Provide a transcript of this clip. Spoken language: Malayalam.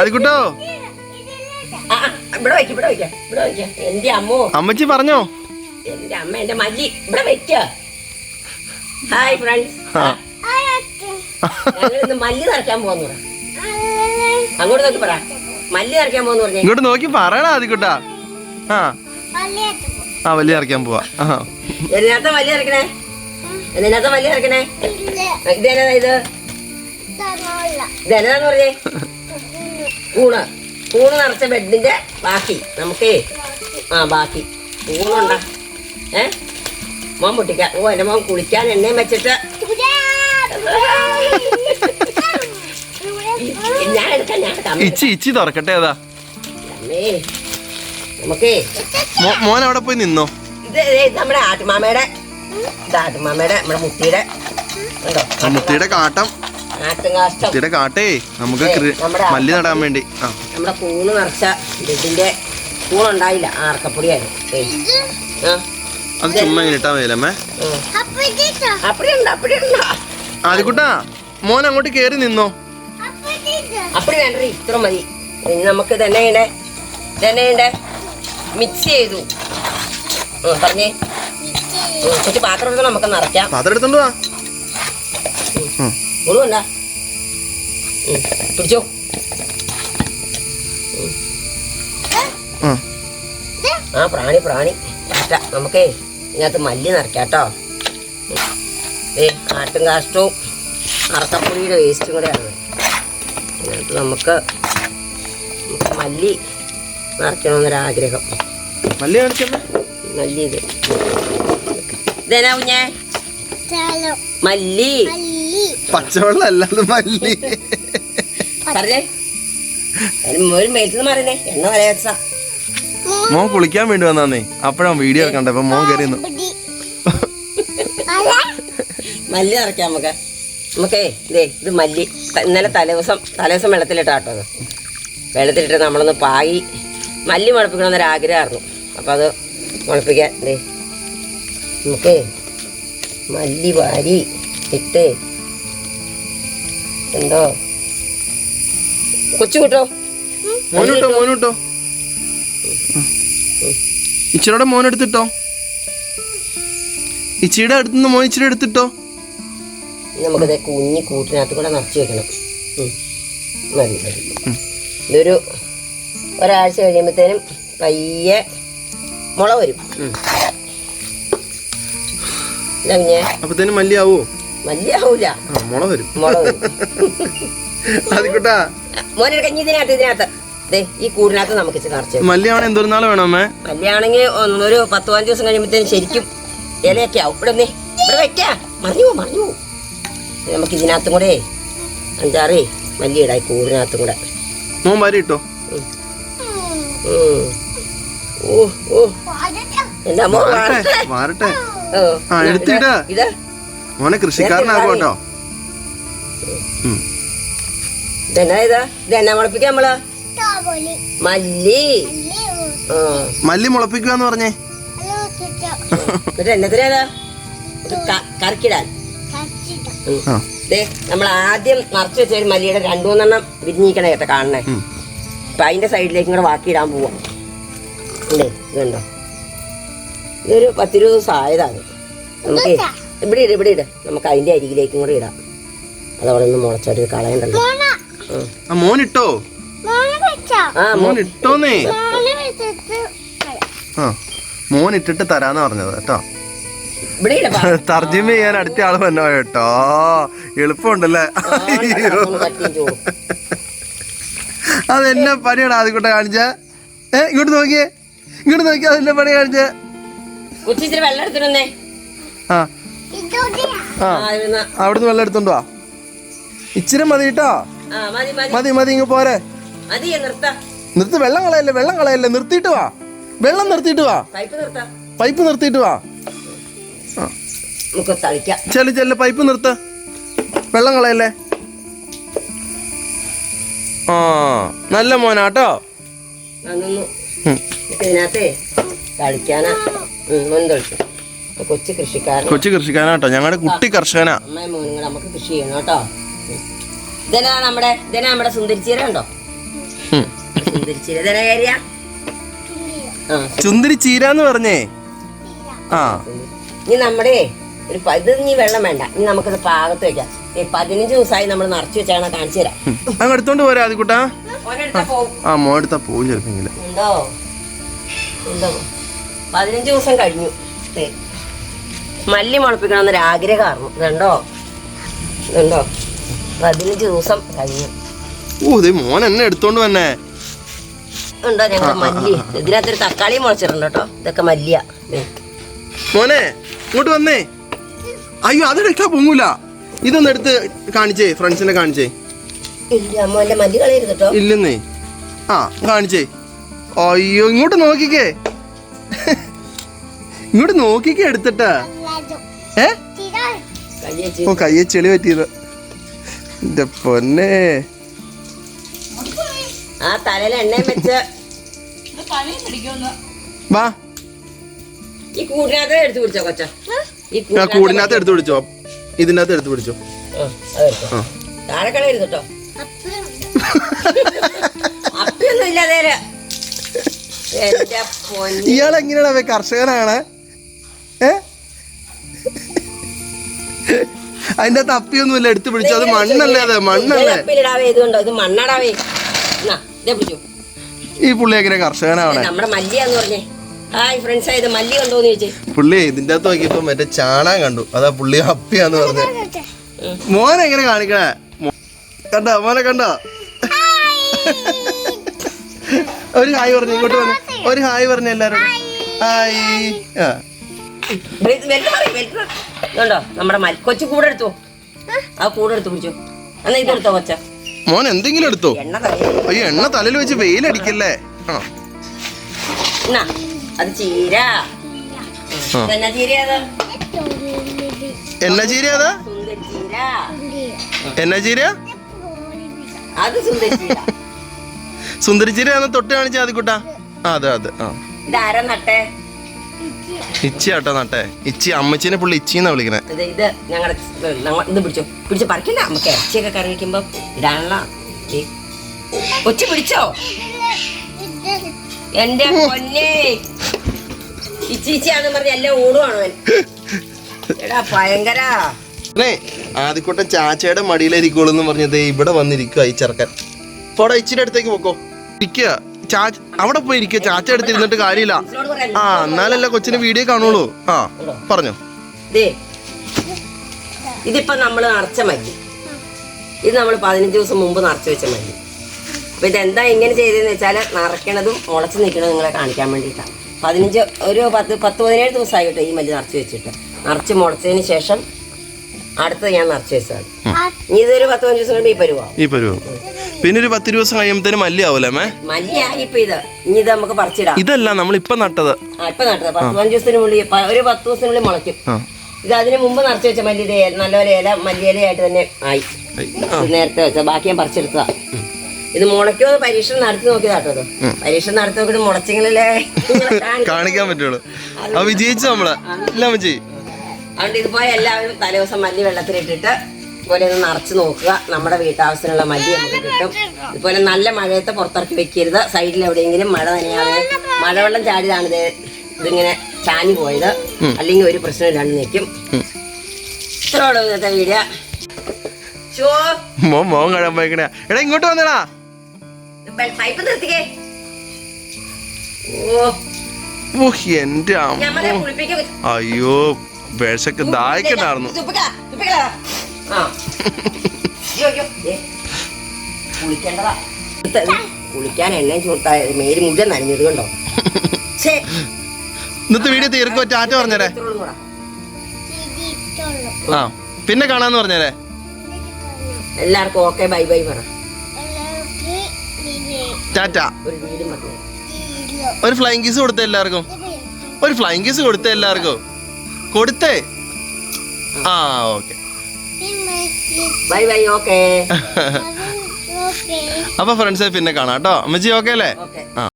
ആദിക്കുട്ടോ? ആ, ആ, ഇവിടെ വയ്ക്ക ഇവിടെ വയ്ക്ക ഇവിടെ വയ്ക്ക. എന്റെ അമ്മോ അമ്മച്ചി പറഞ്ഞോ? എന്റെ അമ്മ എന്റെ മല്ലി ഇവിടെ വെക്ക ഹായ് ഫ്രണ്ട്സ് മല്ലി നിറയ്ക്കാൻ. അങ്ങോട്ട് നോക്കി പറ. മല്ലി നിറയ്ക്കാൻ പറഞ്ഞു. ഇങ്ങോട്ട് നോക്കി പറയടാ ആദിക്കുട്ടാ. ആ. ആ വലിയ ഇറക്കാൻ പോവാ. ഇതിനകത്ത് മല്ലി ഇറക്കണേ ഇതിനകത്ത് നിറയ്ക്കണേ? ഇതേതാ ഇത്? ഇതെന്നാന്ന് പറഞ്ഞേ? കൂണ് കൂണ് നിറച്ച ബെഡിന്റെ ബാക്കി. നമുക്കേ ആ ബാക്കി. കൂണുണ്ട ഏ? മോൻ പൊട്ടിക്കാൻ. ഓ എന്റെ മോൻ കുളിക്കാൻ എണ്ണയും വെച്ചിട്ട്. ഞാൻ എടുക്കാം ഞാൻ എടുക്കാം. ഇച്ചി ഇച്ചി തുറക്കട്ടെ അതാ അമ്മേ നമുക്കേ മോൻ അവിടെ പോയി നിന്നോ? ഇത് നമ്മുടെ ആട്ടുമാമയുടെ ഇത് ആട്ടുമാമയുടെ നമ്മുടെ മുത്തിയുടെ മുത്തിയുടെ കാട്ടം. കാഷ്ടം കാട്ടേ നമുക്ക് മല്ലി നടാൻ വേണ്ടി. ആ. നമ്മുടെ കൂണ് നിറച്ച ഇതിന്റെ കൂണുണ്ടായില്ല ആർക്കപ്പൊടിയായിരുന്നു. അത് ചുമ്മാ ഇങ്ങനെ ഇട്ടാ മതിയല്ലേ ആദിക്കുട്ടാ മോൻ അങ്ങോട്ട് കേറി നിന്നോ. അപ്പടി വേണ്ട ഇത്ര മതി. ഇനി നമുക്ക് തന്നെ തന്നെ മിക്സ് ചെയ്തു. പറഞ്ഞേ. കുറച്ച് പാത്രം നമുക്ക് നിറയ്ക്കാം. പാത്രം എടുത്തോണ്ട് വാ. ഉം. മുഴുവണ്ട പിടിച്ചോ. ആ. ആ പ്രാണി പ്രാണി. പറ്റ നമുക്കേ ഇതിനകത്ത് മല്ലി നിറയ്ക്കാട്ടോ ഏ ആട്ടും കാഷ്ടവും അറത്തപ്പുളിയുടെ വേസ്റ്റും കൂടെയാണ് ഇതിനകത്ത് നമുക്ക് മല്ലി നിറയ്ക്കണമെന്നൊരാഗ്രഹം. മല്ലി മല്ലി ഇത്. ഇതേനാ കുഞ്ഞേ? മല്ലി. പച്ചവെള്ളം അല്ലാതെ മല്ലി. പറഞ്ഞേ. ഒരു എണ്ണ മോൻ കുളിക്കാൻ വേണ്ടി വന്നാന്നേ. അപ്പഴാ വീഡിയോ കണ്ടപ്പോ മോൻ കയറി മല്ലി നിറയ്ക്കാം നമുക്ക്. നമുക്കേ ഇതേ ഇത് മല്ലി. ഇന്നലെ തലേദിവസം തലേദിവസം വെള്ളത്തിലിട്ടാട്ടോ അത്. വെള്ളത്തിലിട്ട് നമ്മളൊന്ന് പായി മല്ലി മുളപ്പിക്കണമെന്നൊരു ആഗ്രഹമായിരുന്നു അപ്പം അത് മുളപ്പിക്കാൻ ദേ. നമുക്കേ മല്ലി വാരി ഇട്ട് എന്തോ? കൊച്ചു കിട്ടോ മോനിട്ടോ മോനിട്ടോ. ഇച്ചിരിയുടെ മോൻ എടുത്തിട്ടോ. ഇച്ചിയുടെ അടുത്തുനിന്ന് മോൻ ഇച്ചിരി എടുത്തിട്ടോ. നമുക്കിത് കുഞ്ഞി കൂട്ടിനകത്ത് കൂടെ നിറച്ച് വെക്കണം. മതി മതി. ഇതൊരു ഒരാഴ്ച കഴിയുമ്പോഴത്തേനും പയ്യെ മുള വരും. അപ്പത്തേനും മല്ലി ആവോ മല്ലിയാവൂല മുള വരും മുള വരും അതിക്കോട്ടാ മോനെ കഞ്ഞി ഇതിനകത്ത് ഇതിനകത്ത്. ദേ ഈ കൂടിനകത്ത് നമുക്ക് ഇച്ചിരി നിറച്ച് വെക്കാം. മല്ലി ആവണ വേണം അമ്മേ? മല്ലിയാണെങ്കിൽ ഒരു പത്ത് പതിനഞ്ച് ദിവസം കഴിയുമ്പോഴത്തേനും ശരിക്കും ഇലയൊക്കെ ആവും. ഇവിടെ നീ ഇവിടെ വെക്കാം. മറിഞ്ഞു മറിഞ്ഞു നമുക്ക് ഇതിനകത്തും കൂടെ അഞ്ചാറ് മല്ലി ഇടായി കൂടിനകത്തും കൂടെ. മോൻ വരി ഇട്ടോ. ഓ ഓ. എന്താ അമ്മ വാരട്ടെ. വാരട്ടെ? ഓ, ആ, ഇതാ, ഇത്. മോനെ കൃഷിക്കാരനാകും കേട്ടോ ഇതെന്നാ ഇതാ? ഇതെന്നാ മുളപ്പിക്കാം നമ്മൾ? മല്ലി. ആ. മല്ലി മുളപ്പിക്കുക എന്ന് പറഞ്ഞേ കറക്കിടാൻ. ആ. ദേ നമ്മൾ ആദ്യം നിറച്ച് വെച്ച ഒരു മല്ലിയുടെ രണ്ടു മൂന്നെണ്ണം വിരിഞ്ഞിരിക്കണ കേട്ടോ കാണണേ. അപ്പൊ അതിന്റെ സൈഡിലേക്കും കൂടെ ബാക്കി ഇടാൻ പോവാം അല്ലേ ഇതുണ്ടോ ഇതൊരു പത്തിരുപത് ദിവസം ആയതാണ്. നമുക്ക് ഇവിടെ ഇട ഇവിടെ ഇട. നമുക്ക് അതിന്റെ അരികിലേക്കും കൂടെ ഇടാം. അതവിടെ നിന്ന് മുളച്ചോട്ട് കളയണ്ടല്ലോ മോൻ ഇട്ടോ ആ മോൻ ഇട്ടിട്ട് തരാന്ന് പറഞ്ഞത് കേട്ടോ. തർജിമ ചെയ്യാൻ അടുത്ത ആൾ വന്നോ കേട്ടോ. എളുപ്പമുണ്ടല്ലേ? അതെന്നെ പണിയാണ് ആദ്യക്കൂട്ടെ കാണിച്ച? ഏ ഇങ്ങോട്ട് നോക്കിയേ. ഇങ്ങോട്ട് നോക്കിയാ അതെന്നെ പണി കാണിച്ച? ആ ആ. അവിടുന്ന് വെള്ളം എടുത്തോണ്ട് വാ. ഇച്ചിരി മതി കേട്ടോ. മതി മതി. ഇങ്ങ് പോരെ. നിർത്തി. വെള്ളം കളയല്ലേ വെള്ളം കളയല്ലേ നിർത്തിയിട്ട് വാ. വെള്ളം നിർത്തിയിട്ട് വാ. പൈപ്പ് നിർത്താം. പൈപ്പ് നിർത്തിയിട്ട് വാ. ചെൽ ചെല്ലു ചെല്ലു പൈപ്പ് നിർത്ത്. വെള്ളം കളയല്ലേ. ആ നല്ല മോനാട്ടോ കളിക്കാനാ ഇതിനകത്തെ തളിക്കാനാ. മുൻ കൊച്ചു കൃഷിക്കാരൻ. കൊച്ചു കൃഷിക്കാരനാട്ടോ ഞങ്ങളുടെ കുട്ടി കർഷകനാ. അമ്മയും മോനും കൂടെ നമുക്ക് കൃഷി ചെയ്യണം കേട്ടോ. ഇതന്നെ നമ്മുടെ ഇതന്നെ നമ്മുടെ സുന്ദരിച്ചീര ഉണ്ടോ? സുന്ദരിച്ചീര. ഇതെന്നാ കാര്യ? ആ ചുന്തിരി ചീരാന്ന് പറഞ്ഞേ? ആ. ഇനി നമ്മുടെ ഒരു ഇത് ഇനി വെള്ളം വേണ്ട. ഇനി നമുക്കത് പാകത്ത് വെക്കാം. പതിനഞ്ച് ദിവസമായി നമ്മൾ നിറച്ച് വെച്ചാണ് കാണിച്ചു തരാം. അങ്ങ് എടുത്തോണ്ട് പോരാ അതിക്കുട്ടാ ആ മോ എടുത്താ പോവും ചെറുപ്പെങ്കിലും ഉണ്ടോ? ഉണ്ടോ? പതിനഞ്ച് ദിവസം കഴിഞ്ഞു. മല്ലി മുളപ്പിക്കണം എന്നൊരു ആഗ്രഹമായിരുന്നു. ഇതുണ്ടോ? ഇതുണ്ടോ? പതിനഞ്ച് ദിവസം കഴിഞ്ഞു. ഓ ദേ മോൻ എന്നെ എടുത്തോണ്ട് വന്നെ. ഉണ്ടോ ഞങ്ങൾ മല്ലി? ഇതിനകത്തൊരു തക്കാളി മുളച്ചിട്ടുണ്ട് കേട്ടോ. ഇതൊക്കെ മല്ലിയ. മോനെ ഇങ്ങോട്ട് വന്നേ. അയ്യോ അതെടുക്കാ പൊങ്ങൂല. ഇതൊന്ന് എടുത്ത് കാണിച്ചേ ഫ്രണ്ട്സിനെ കാണിച്ചേ. ഇല്ലെന്നേ. ആ കാണിച്ചേ. അയ്യോ ഇങ്ങോട്ട് നോക്കിക്കേ. ഇങ്ങോട്ട് നോക്കിക്കേ എടുത്തിട്ടാ. ഏ? ഓ കയ്യെ ചെളി പറ്റിയത്. എന്റെ പൊന്നെ. ആ തലയിൽ എണ്ണയും വെച്ച്. വാ. ഈ കൂടിനകത്ത് എടുത്തു പിടിച്ചോ കൊച്ച. ഈ ആ കൂടിനകത്ത് എടുത്തു പിടിച്ചോ. ഇതിനകത്ത് എടുത്തു പിടിച്ചോ. താഴെ കളയരുത് കേട്ടോ. അപ്പിയൊന്നും പൊന്നി. കർഷകനാണ്? അതിന്റെ തപ്പി അപ്പിയൊന്നുമില്ല എടുത്തു പിടിച്ചു. അത് മണ്ണല്ലേ അതെ? മണ്ണല്ലേ? ഈ പുള്ളി എങ്ങനെ കർഷകനാവണേ? ഹായ് ഫ്രണ്ട്സ് ഇത് മല്ലി കണ്ടോന്ന് ചോദിച്ചേ. പുള്ളി ഇതിന്റെ അകത്ത് നോക്കിയപ്പോ മറ്റേ ചാണാൻ കണ്ടു. അതാ പുള്ളി ഹപ്പിയാന്ന് പറഞ്ഞത് മോനെ എങ്ങനെ കാണിക്കണേ? കണ്ട കണ്ടോ? മോനെ കണ്ടോ? ഒരു ഹായ് പറഞ്ഞു ഇങ്ങോട്ട് വന്നു. ഒരു ഹായ് പറഞ്ഞു എല്ലാരും ഹായ്. ആ. ഇതുണ്ടോ? നമ്മുടെ മല്ലി കൊച്ചു കൂടെ എടുത്തു ആ. കൂടെ എടുത്തു പിടിച്ചു. എന്നാ ഇതെടുത്തോ കൊച്ച. മോൻ എന്തെങ്കിലും എടുത്തോ? അയ്യോ എണ്ണ തലയിൽ വെച്ച് വെയിലടിക്കല്ലേ? എന്നാ അത് ചീര. എന്നാ ചീര അതാ സുന്ദരി ചീര. എന്നാ ചീര? അത് സുന്ദരി ചീര. സുന്ദരി ചീര തൊട്ട് കാണിച്ചാ അത് കുട്ടാ അതെ അതെ ആ. ഇതാരാ നട്ടെ? ഇച്ചി ആട്ടോ നട്ടെ. ഇച്ചി അമ്മച്ചീനെ പുള്ളി ഇച്ചിന്നാ വിളിക്കണേ. ഇത് ഇത് ഞങ്ങളുടെ ഇത് പിടിച്ചോ. പിടിച്ച് പറിക്കണ്ട. നമുക്ക് ഇറച്ചിയൊക്കെ കറി വെക്കുമ്പോ ഇടാനുള്ള. കൊച്ചു പിടിച്ചോ? എന്റെ പൊന്നെ. ഇച്ചിച്ചാന്ന് പറഞ്ഞ എല്ലാം ഓടുവാണോ എടാ ഭയങ്കര. ആദ്യക്കൂട്ടം ചാച്ചയുടെ മടിയിലിരിക്കുള്ളൂ എന്ന് പറഞ്ഞത് ഇവിടെ വന്നിരിക്കുക ഈ ചെറുക്കൻ. പോടാ ഇച്ചിന്റെ അടുത്തേക്ക് പോക്കോ. ഇരിക്കുക ചാച്ച അവിടെ പോയി ഇരിക്കുക ചാച്ച എടുത്തിരുന്നിട്ട് കാര്യമില്ല. ആ എന്നാലല്ല കൊച്ചിന് വീഡിയോ കാണുള്ളൂ. ആ പറഞ്ഞോ. ഇതിപ്പോ നമ്മൾ നിറച്ച മല്ലി. ഇത് നമ്മൾ പതിനഞ്ച് ദിവസം മുമ്പ് നിറച്ച് വെച്ച മല്ലി. അപ്പൊ ഇതെന്താ ഇങ്ങനെ ചെയ്തതെന്ന് വെച്ചാൽ നിറയ്ക്കണതും മുളച്ച് നിൽക്കണതും നിങ്ങളെ കാണിക്കാൻ വേണ്ടിയിട്ടാണ് പതിനഞ്ച് ഒരു പത്ത് പത്ത് പതിനേഴ് ദിവസമായി കേട്ടോ ഈ മല്ലി നിറച്ച് വെച്ചിട്ട്. നിറച്ച് മുളച്ചതിന് ശേഷം അടുത്തത് ഞാൻ നിറച്ച് വെച്ചതാണ്. ഇനി ഇതൊരു പത്ത് പതിനഞ്ച് ദിവസം ഈ പരുവാ ഈ പരുവം പിന്നെ ഒരു പത്ത് ദിവസം കഴിയുമ്പോഴത്തേനും മല്ലി ആവൂലേ മല്ലിയായി ഇപ്പൊ ഇത്. ഇനി ഇത് നമുക്ക് പറിച്ചിടാം. ഇതല്ല നമ്മളിപ്പൊ നട്ടത്. ആ ഇപ്പൊ നട്ടത്. പത്ത് പതിനഞ്ച് ദിവസത്തിനുള്ളിൽ പ- ഒരു പത്ത് ദിവസത്തിനുള്ളിൽ മുളയ്ക്കും. ആ. ഇത് അതിന് മുമ്പ് നിറച്ച് വെച്ച മല്ലി ഇത് നല്ലപോലെ ഇല മല്ലിയിലയായിട്ട് തന്നെ ആയി. ആ. ഇത് നേരത്തെ വെച്ച ബാക്കി ഞാൻ പറിച്ചെടുത്തതാ. ഇത് മുളയ്ക്കോ പരീക്ഷണം നടത്തി നോക്കിയതാട്ടോ ഇത് പരീക്ഷണം നടത്തി നോക്കിയിട്ട് മുളച്ചെങ്കിലല്ലേ കാണിക്കാൻ കാണിക്കാൻ പറ്റുള്ളൂ. ആ വിജയിച്ചു നമ്മൾ? ഇല്ല അമ്മച്ചി. അതുകൊണ്ട് ഇതുപോലെ എല്ലാവരും തലേദിവസം മല്ലി വെള്ളത്തിലിട്ടിട്ട് ഇതുപോലെ ഒന്ന് നിറച്ച് നോക്കുക നമ്മുടെ വീട്ടാവശ്യത്തിനുള്ള മല്ലി നമുക്ക് കിട്ടും ഇതുപോലെ നല്ല മഴയത്തെ പുറത്തിറക്കി വെക്കരുത് സൈഡിൽ എവിടെയെങ്കിലും മഴ നനയാതെ മഴവെള്ളം ചാടിയതാണ് ഇത് ഇതിങ്ങനെ ചാഞ്ഞു പോയത് അല്ലെങ്കിൽ ഒരു പ്രശ്നം ഇല്ലാണ്ട് നിൽക്കും ഇത്രയോടെ ഇന്നത്തെ വീഡിയോ മോൻ മോൻ കഴിയാൻ പോയിക്കണേ എടാ ഇങ്ങോട്ട് വന്നടാ പൈപ്പ് നിർത്തിക്കേ ഓ എന്റെ അമ്മ അയ്യോ വിശക്ക് ദാഹിക്കണ്ടായിരുന്നു കുളിക്കേണ്ടതാ. കുളിക്കാൻ. എണ്ണയും ചൂട്ടാ. മേൽ മുഴുവൻ നനഞ്ഞത് കണ്ടോ? ഇന്നത്തെ വീഡിയോ തീർക്കോ ടാറ്റ പറഞ്ഞേരെ. ഇത്രയുള്ളൂ ആ പിന്നെ കാണാന്ന് പറഞ്ഞേ എല്ലാവർക്കും ഓക്കെ ബൈ ബൈ പറ. ടാറ്റ. ഒരു വീടും പറഞ്ഞു ഒരു ഫ്ലൈങ് കിസ് കൊടുത്തേ എല്ലാവർക്കും. ഒരു ഫ്ലൈങ് കിസ് കൊടുത്തേ എല്ലാവർക്കും. കൊടുത്തേ? ആ ഓക്കെ. ബൈ ബൈ ഓക്കെ അപ്പൊ ഫ്രണ്ട്സ് പിന്നെ കാണാം കേട്ടോ അമ്മച്ചി ഓക്കെ അല്ലേ? ഓക്കെ ആ.